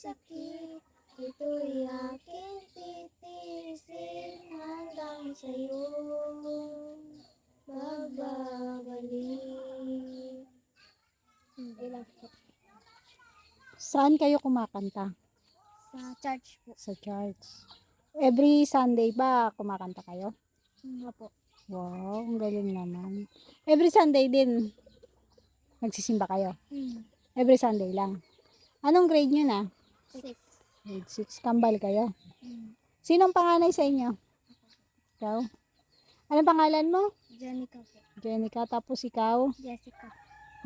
sakit. Ito'y aking titiisin hanggang sa'yo magbabalik. Po. Saan kayo kumakanta? Sa church po. Sa church. Every Sunday ba kumakanta kayo? Nga po. Wow, ang galing naman. Every Sunday din, nagsisimba kayo? Hmm. Every Sunday lang. Anong grade nyo na? Six. Grade 6. Kambal kayo. Hmm. Sinong panganay sa inyo? Ikaw? Anong pangalan mo? Janica po. Jenica. Tapos ikaw? Jessica.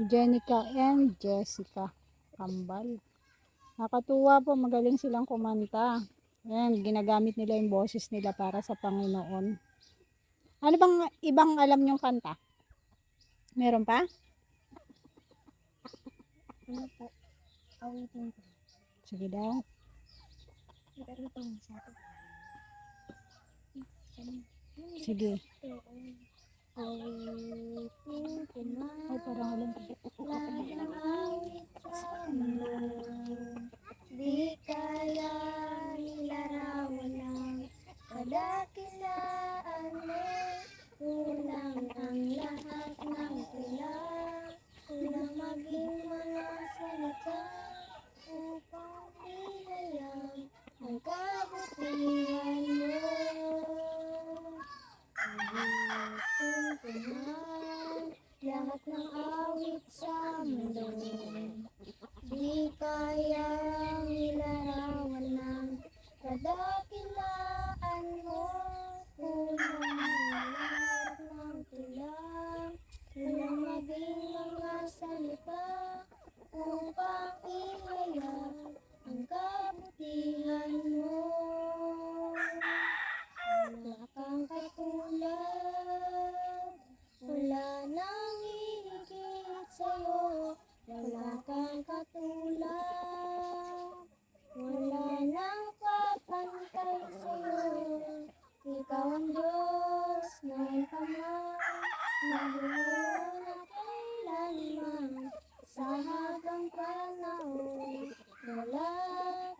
Jenica and Jessica. Kambal. Nakatuwa po, magaling silang kumanta. Ayan, ginagamit nila yung boses nila para sa Panginoon. Ano bang ibang alam nyong kanta? Meron pa? Ano po? Awitin po. Sige daw. Pero ito mo sa akin. Sige. Awitin ko na. Ay, parang alam ko. Lahat ng awit sa mundo Di kaya nilarawan ng kadakilaan mo Kulang ang lahat ng tula Kulang maging mga salita Upang ihayag ang kabutihan mo Awitin ko na lahat ng awit sa mundo Di kayang ilarawan ng kadakilaan mo Kulang ang lahat ng tulang Kulang maging mga salita Upang ihayag ang kabutihan mo Wala kang katulad wala nang hihigit sa'yo, wala kang katulad. Wala nang papantay sa'yo, ikaw ang Diyos ng Ama, nabuhay na kailanman, sa habang panahon, wala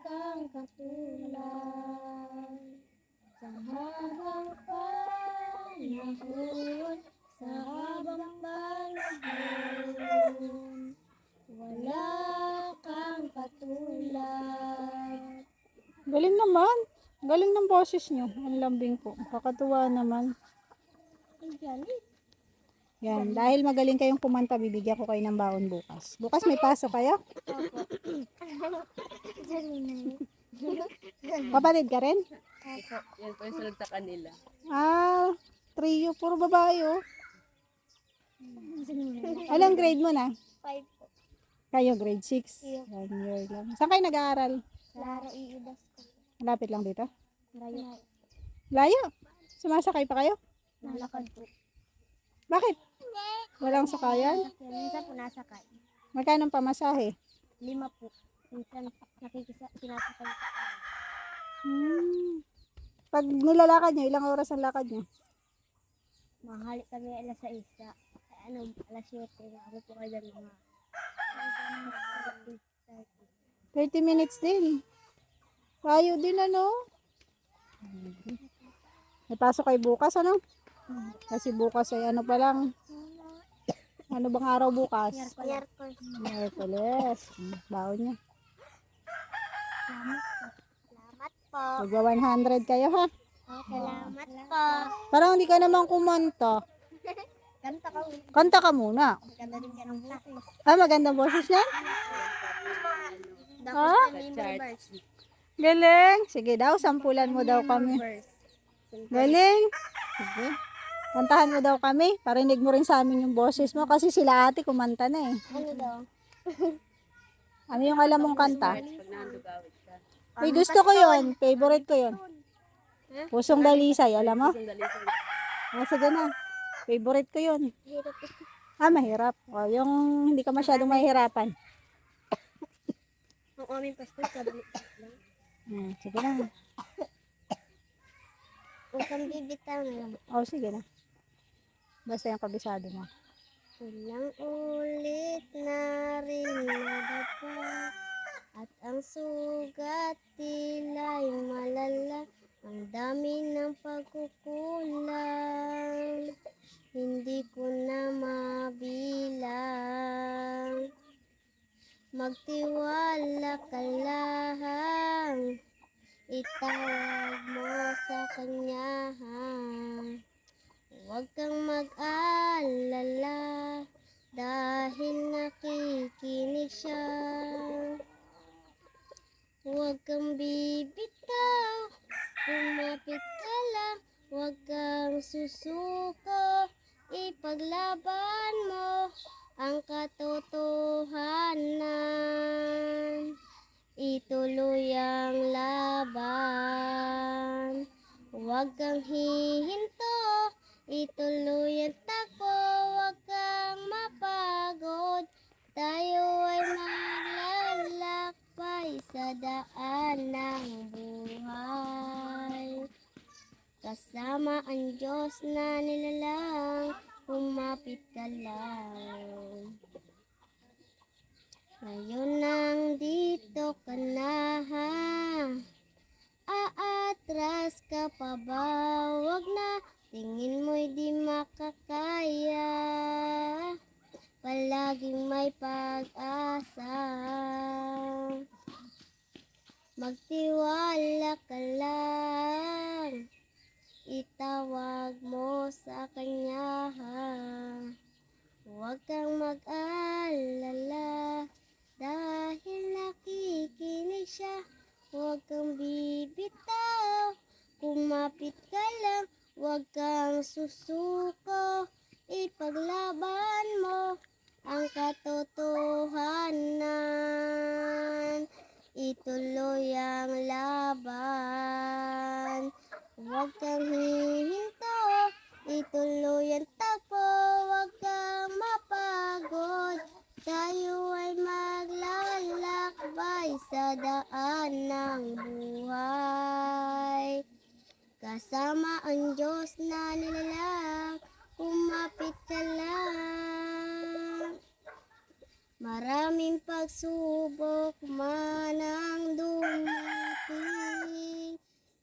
kang katulad. Sa habang panahon, sa habang panahon, wala kang katulad. Galing naman. Galing ng boses nyo. Ang lambing po. Kakatuwa naman. Ang galing. Yan. Dahil magaling kayong kumanta, bibigyan ko kayo ng baon bukas. Bukas may pasok kayo? Kapatid ka rin? Yan po yung sunod sa kanila. Ah, trio. Puro babae oh. Anong grade mo na? Five po. Kayo, grade 6. Iyo. One year lang. Saan kayo nag-aaral? Laro iibas ko. Malapit lang dito? Layo. Layo. Sumasakay pa kayo? Nalakad po. Bakit? Walang sakayan? Minsan po nasakay. Magkano pamasahe? Lima po. Minsan nakikisa, sinasakay po. Hmm. Pag nilalakad nyo, ilang oras ang lakad nyo? Mahali kami alas sa isa. Ano, alas 7. Ako po kayo dyan mga 30 minutes din. Layo din ano? May pasok kayo bukas ano? Kasi bukas ay ano pa lang. Ano bang araw bukas? Miyerkules. Miyerkules. Hmm, Baon nyo. Salamat po. Magwa 100 kayo ha. Salamat po. Parang hindi ka naman kumanta. Kanta ka. Kanta ka muna. Maganda din ka ng boses. Ah, magandang boses yan? Dapat Ah? Galing. Sige daw, sampulan mo daw kami. Galing. Sige. Kantahan mo daw kami. Parinig mo rin sa amin yung boses mo. Kasi sila ate kumanta na eh. Ano daw? Ano yung alam mong kanta? Uy, gusto ko yon Favorite ko yon Pusong dalisay. Alam mo? Ah, sige na. Favorite ko ito. Ah, mahirap. O, yung hindi ka masyadong mahihirapan. Ang aming pastor, kadali lang. Hmm, sige na. Kang bibitaw na lang. O, sige na. Basta yung kabisado mo. Ilang ulit na rin nadapa At ang sugat tila'y malala. Ang dami ng pagkukulang. Hindi ko na mabilang. Magtiwala ka lang. Itawag mo sa kanya huwag kang susuko, ipaglaban mo ang katotohanan. Ituloy ang laban. Huwag kang hihinto, ituloy ang takbo, huwag kang mapagod. Tayo ay maglalakbay sa daan ng buhay. Kasama ang Diyos na nilalang, kumapit ka lang. Ngayon lang. Huwag kang susuko, ipaglaban mo ang katotohanan. Ituloy ang laban. Huwag kang hihinto, ituloy ang takbo. Huwag kang mapagod. Tayo ay maglalakbay sa daan ng buhay. Kasama ang Diyos na nilalang, kumapit ka lang. Maraming pagsubok man ang dumating,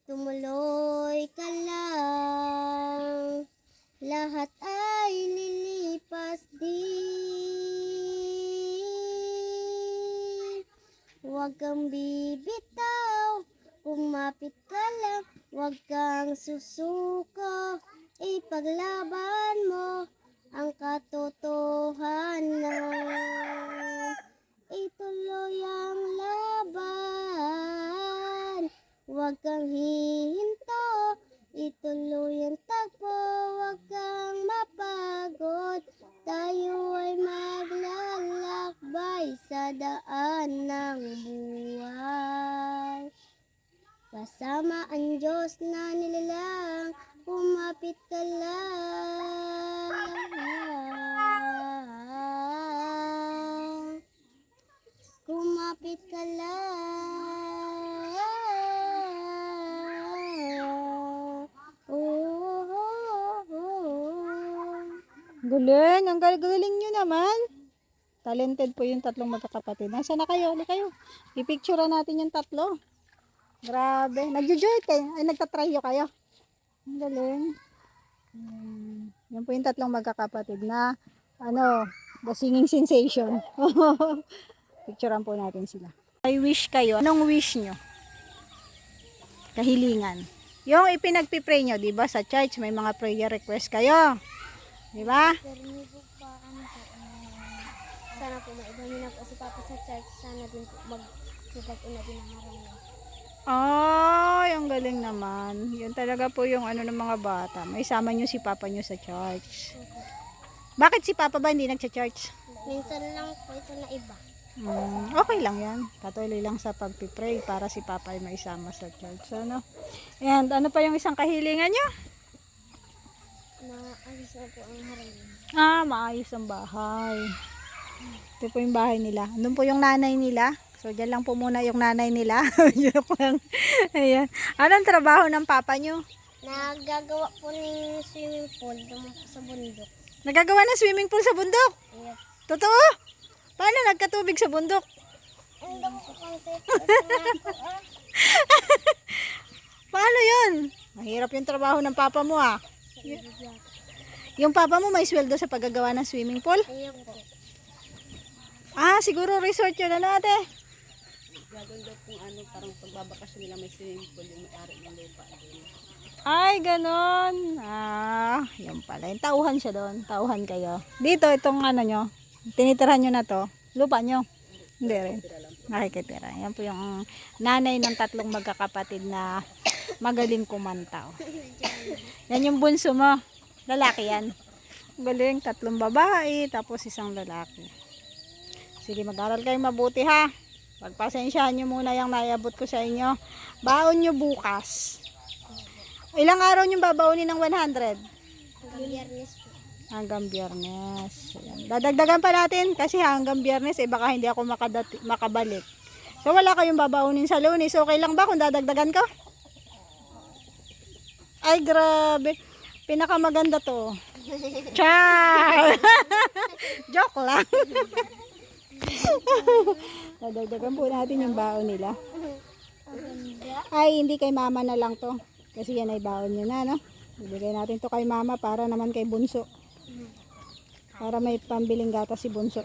tumuloy ka lang. Lahat ay lilipas din. Huwag kang bibitaw, kumapit ka lang. Huwag kang susuko, ipaglaban mo ang katotohanan. Ituloy ang laban, huwag kang hihinto. Ituloy ang takbo, huwag kang mapagod. Tayo ay maglalakbay sa daan kumapit ka ka lang. Oh, oh, oh. Galing. Ang galing nyo naman. Talented po yung tatlong magkakapatid. Nasaan na kayo? Hali kayo. Ipicture natin yung tatlo. Grabe. Nagjo-joy kayo. Ay, nagtatryo kayo. Ang galing. Hmm. Yan po yung tatlong magkakapatid na ano, the singing sensation. Picturean po natin sila. May wish kayo. Anong wish nyo? Kahilingan. Yung ipinagpipray nyo, di ba, sa church, may mga prayer request kayo. Di ba? Ano ah, sana po maibami na po si Papa sa church. Sana din po mag una din ang marami. Ay, ang galing naman. Yun talaga po yung ano ng mga bata. May sama nyo si Papa nyo sa church. Bakit si Papa ba hindi nagcha-church? Minsan lang po ito na iba. Hmm, okay lang yan. Patuloy lang sa pagpipray para si Papa ay maisama sa church. Ano? And ano pa yung isang kahilingan nyo? Na alis na po ang harami. Ah, maayos ang bahay. Ito po yung bahay nila. Andun po yung nanay nila. So, dyan lang po muna yung nanay nila. Joke lang. Ayan. Anong trabaho ng papa nyo? Nagagawa po ng swimming pool doon sa bundok. Nagagawa ng swimming pool sa bundok. Iya. Totoo? Paano nagkatubig sa bundok? Kang set. ah. Paano yun? Mahirap yung trabaho ng papa mo ah. Yung papa mo may sweldo sa paggagawa ng swimming pool? Ah, siguro resort yun ano ate? Gagawin daw kung ano, parang pagbabakasyon nila may swimming pool yung may-ari ng lupa doon. Ay, ganon. Ah, yan pala. Yung tauhan siya doon. Tauhan kayo. Dito, itong ano nyo. Tinitirahan nyo na to. Lupa nyo. Hindi rin. Nakikitira. Yan po yung nanay ng tatlong magkakapatid na magaling kumanta. Yan yung bunso mo. Lalaki yan. Galing. Tatlong babae. Tapos isang lalaki. Sige, mag-aral kayo mabuti ha. Pagpasensyahan nyo muna yung naiabot ko sa inyo. Baon nyo bukas. Ilang araw nyo babaunin ng 100? Hanggang biyernes po. Hanggang biyernes. Dadagdagan pa natin kasi hanggang biyernes eh baka hindi ako makadati, makabalik. So wala kayong babaunin sa lunes. Okay lang ba kung dadagdagan ko? Ay grabe. Pinakamaganda to. Char! Joke lang. Dadagdagan po natin yung baon nila. Ay, hindi kay mama na lang to. Kasi yan ay baon nyo na, no? Bibigay natin to kay mama para naman kay bunso. Para may pambiling gata si bunso.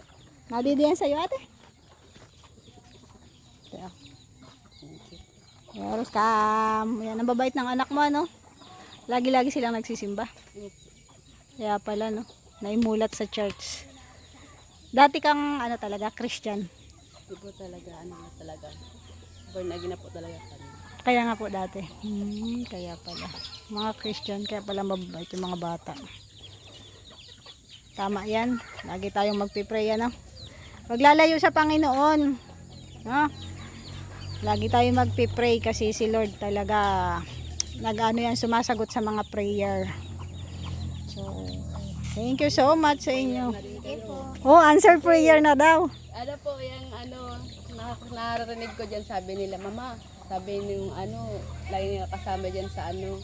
Nadidiyan sa'yo, ate? Meron kam. Yan, ang babait ng anak mo, ano? Lagi-lagi silang nagsisimba. Kaya pala, no? Naimulat sa church. Dati kang, ano talaga, Christian. Hindi po talaga, ano na talaga. Born again na po talaga kami. Kaya nga po dati. Hmm, kaya pala. Mga Christian, kaya pala mababait yung mga bata. Tama yan. Lagi tayong magpipray, ano? Maglalayo sa Panginoon. No? Lagi tayong magpipray kasi si Lord talaga nag-ano yan, sumasagot sa mga prayer. So, thank you so much sa inyo. Sige po. Oh, answer prayer na daw. Ano po, yung ano, na, naririnig ko dyan, sabi nila, Mama, sabi nung ano, lagi nila kasama dyan sa ano,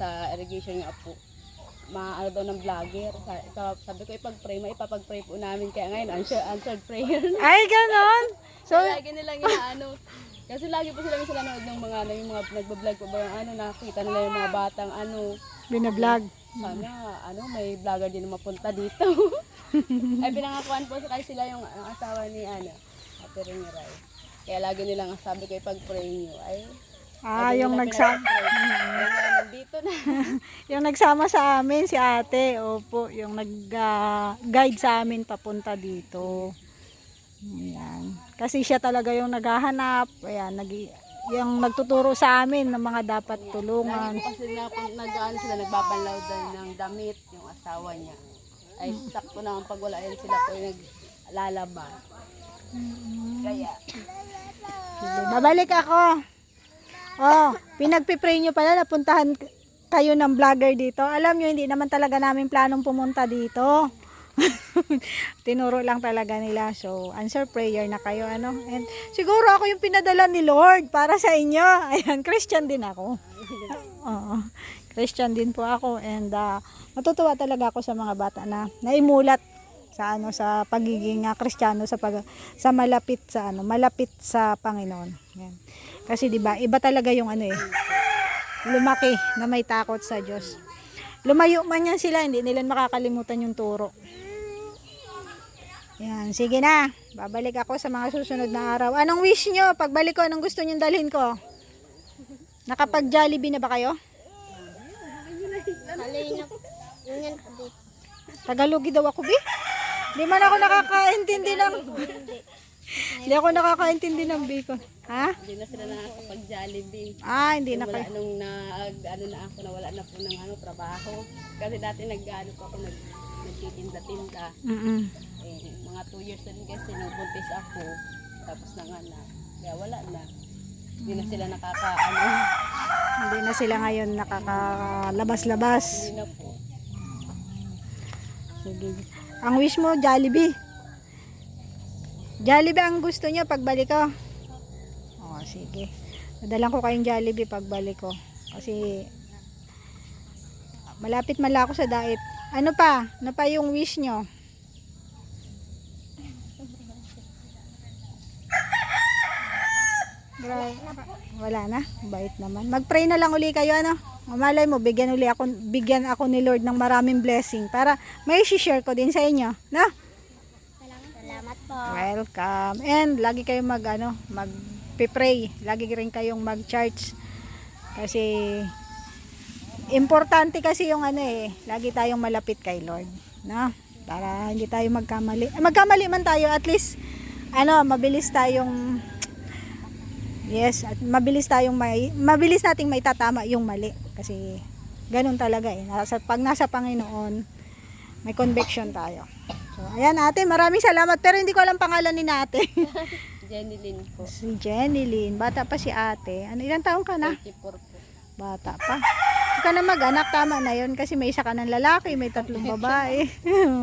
sa irrigation ng apo. Ma, ano daw ng vlogger. Sa, sabi ko, ipag-pray mo, ipapag-pray po namin. Kaya ngayon, answer, answered prayer. Ay, ganon. So, lagi nilang ano, kasi lagi po sila sila nanood ng mga ano, yung mga nagbablog po ba yung ano, nakita nila yung mga batang ano, binablog. Sana ano, may vlogger din mapunta dito. Ay pinangakuan po sa kay sila yung ang asawa ni ano, Ate Ringiray. Kaya lagi nilang sabi ko pag-pray niyo ay Ah, yung nagsama. nandito na. Yung nagsama sa amin, si ate, opo, yung nag-guide sa amin papunta dito. Ayan. Kasi siya talaga yung naghahanap, ayan, nag yung nagtuturo sa amin ng mga dapat tulungan. Lagi kasi na kung nag-ano sila nagbabanlaw daw ng damit yung asawa niya. Ay sakto na pag wala yan sila po yung naglalaba. Kaya babalik ako. Oh, pinagpipray nyo pala, napuntahan kayo ng vlogger dito. Alam nyo, hindi naman talaga namin planong pumunta dito. Tinuro lang talaga nila. So, answer prayer na kayo. Ano? And siguro ako yung pinadala ni Lord para sa inyo. Ayan, Christian din ako. Oo. Christian din po ako. And uh, natutuwa talaga ako sa mga bata na naimulat sa ano sa pagiging uh, Kristiyano sa pag sa malapit sa ano malapit sa Panginoon. Yan. Kasi 'di ba iba talaga yung ano eh lumaki na may takot sa Diyos. Lumayo man yan sila, hindi nila makakalimutan yung turo. Yan, sige na. Babalik ako sa mga susunod na araw. Anong wish nyo? Pagbalik ko, anong gusto nyo dalhin ko? Nakapag Jollibee na ba kayo? Tagalogi daw ako, Bi. Di man ako nakakaintindi ng... Hindi ako nakakaintindi ng Bicol. Ha? Hindi na sila nakakapag-jollibee. Ah, hindi na kayo. nung na, ano na ako, nawala na po ng ano, trabaho. Kasi dati nag-ano po ako, nag, nagtitinda-tinda. Mm-mm. Eh, mga 2 years din kasi nung buntis ako, tapos nanganak. Kaya wala na. Hindi na sila nakaka, ano, Hindi na sila ngayon nakakalabas-labas. hindi na po. Sige. Ang wish mo, Jollibee. Jollibee ang gusto niya pagbalik ko. Oh, sige. Nadalang ko kayong Jollibee pagbalik ko. Kasi malapit man ako sa diet. Ano pa? Ano pa yung wish nyo? Wala na. Bait naman. Mag-pray na lang uli kayo ano. Malay mo, bigyan uli ako, bigyan ako ni Lord ng maraming blessing para may share ko din sa inyo. No? Salamat, salamat po. Welcome. And lagi kayong mag ano, mag pray. Lagi rin kayong mag-charge. Kasi importante kasi yung ano eh, lagi tayong malapit kay Lord, no? Para hindi tayo magkamali. Eh, magkamali man tayo at least ano, mabilis tayong Yes, at mabilis tayong may mabilis nating maitatama yung mali kasi ganun talaga eh. Nasa, pag nasa Panginoon, may conviction tayo. So, ayan ate, maraming salamat. Pero hindi ko alam pangalan ni ate. Jenny Lynn po. si Jenny Lynn. Bata pa si ate. Ano, ilang taong ka na? 34 po. Bata pa. Ka na mag-anak. Tama na yon Kasi may isa ka ng lalaki, may tatlong babae.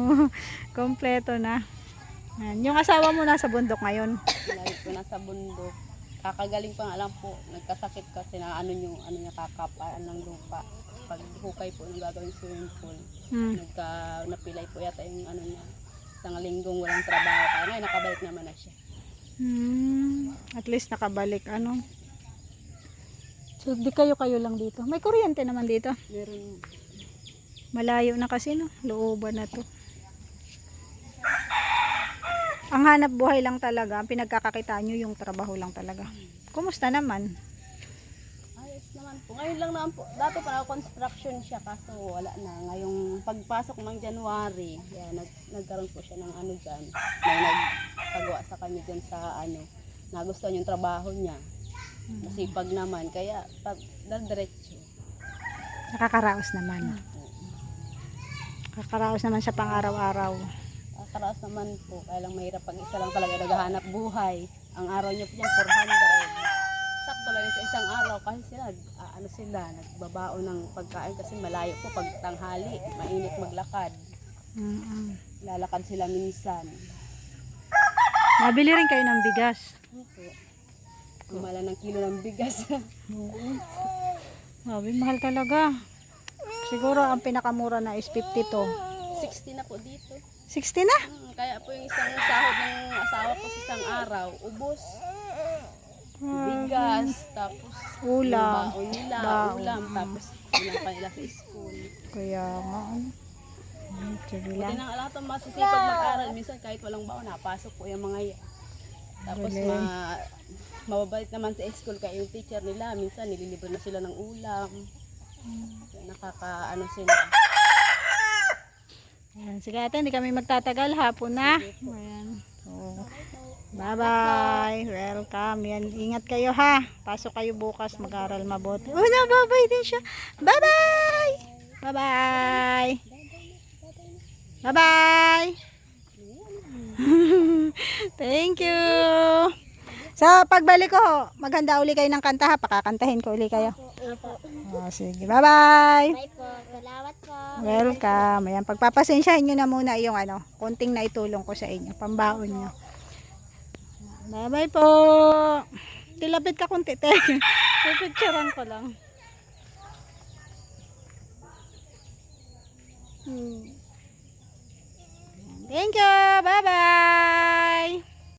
Kompleto na. Yan. Yung asawa mo nasa bundok ngayon. Lagi po nasa bundok. Kakagaling pa nga lang po. Nagkasakit kasi na ano yung ano niya kakapaan ng lupa. Pag hukay po ng gagawin swimming pool. Hmm. Nagka, napilay po yata yung ano niya. Isang linggong walang trabaho. Kaya ngayon nakabalik naman na siya. Hmm. At least nakabalik. Ano? So, di kayo kayo lang dito. May kuryente naman dito. Meron Malayo na kasi no, looban na to. Ang hanap buhay lang talaga, ang pinagkakakita nyo yung trabaho lang talaga. Kumusta naman? Ayos naman po. Ngayon lang naman po. Dati pa construction siya kaso wala na. Ngayong pagpasok ng January, yan, nag, nagkaroon po siya ng ano dyan. May nagpagawa sa kanya dyan sa ano. Nagustuhan yung trabaho niya. Masipag naman. Kaya pag diretso. Nakakaraos naman. Nakakaraos naman sa pang-araw-araw. Karaos naman po. Kaya lang mahirap pag isa lang talaga naghahanap buhay. Ang araw niya po dyan, 400. Sakto lang sa isang araw kasi sila, ah, ano sila, nagbabao ng pagkain kasi malayo po pag tanghali. Mainit maglakad. Mm-mm. Lalakad sila minsan. Nabili rin kayo ng bigas. Po? Kumala ng kilo ng bigas. Sabi, mahal talaga. Siguro ang pinakamura na is 52. 60 na po dito. 60 na? Hmm, kaya po yung isang sahod ng asawa ko sa isang araw, ubos. Bigas, tapos Ulam. baon nila, Baon. ulam, tapos ulam pa nila sa school. Kaya nga. ano. Buti na nga lahat ng masisipag mag-aral. Minsan kahit walang baon, napasok po yung mga yan. Tapos ma mababait naman sa school kaya yung teacher nila, minsan nililibre na sila ng ulam. Kaya nakaka ano sila. Ayan, sige ate, hindi kami magtatagal. Hapon na. Ayan. So, bye-bye. Welcome. Yan, ingat kayo ha. Pasok kayo bukas. Mag-aral mabuti. Oh, nababay din siya. Bye-bye. Bye-bye. Bye-bye. Thank you. Sa pagbalik ko, maghanda uli kayo ng kanta ha. Pakakantahin ko uli kayo. Opo. Oh, sige, bye-bye. Bye po. Salamat po. Welcome. Ayan, pagpapasensyahin nyo na muna yung ano, konting na itulong ko sa inyo, pambaon nyo. Bye-bye po. Tilapit ka kunti, te. Pipicturean ko lang. Hmm. Thank you. Bye-bye.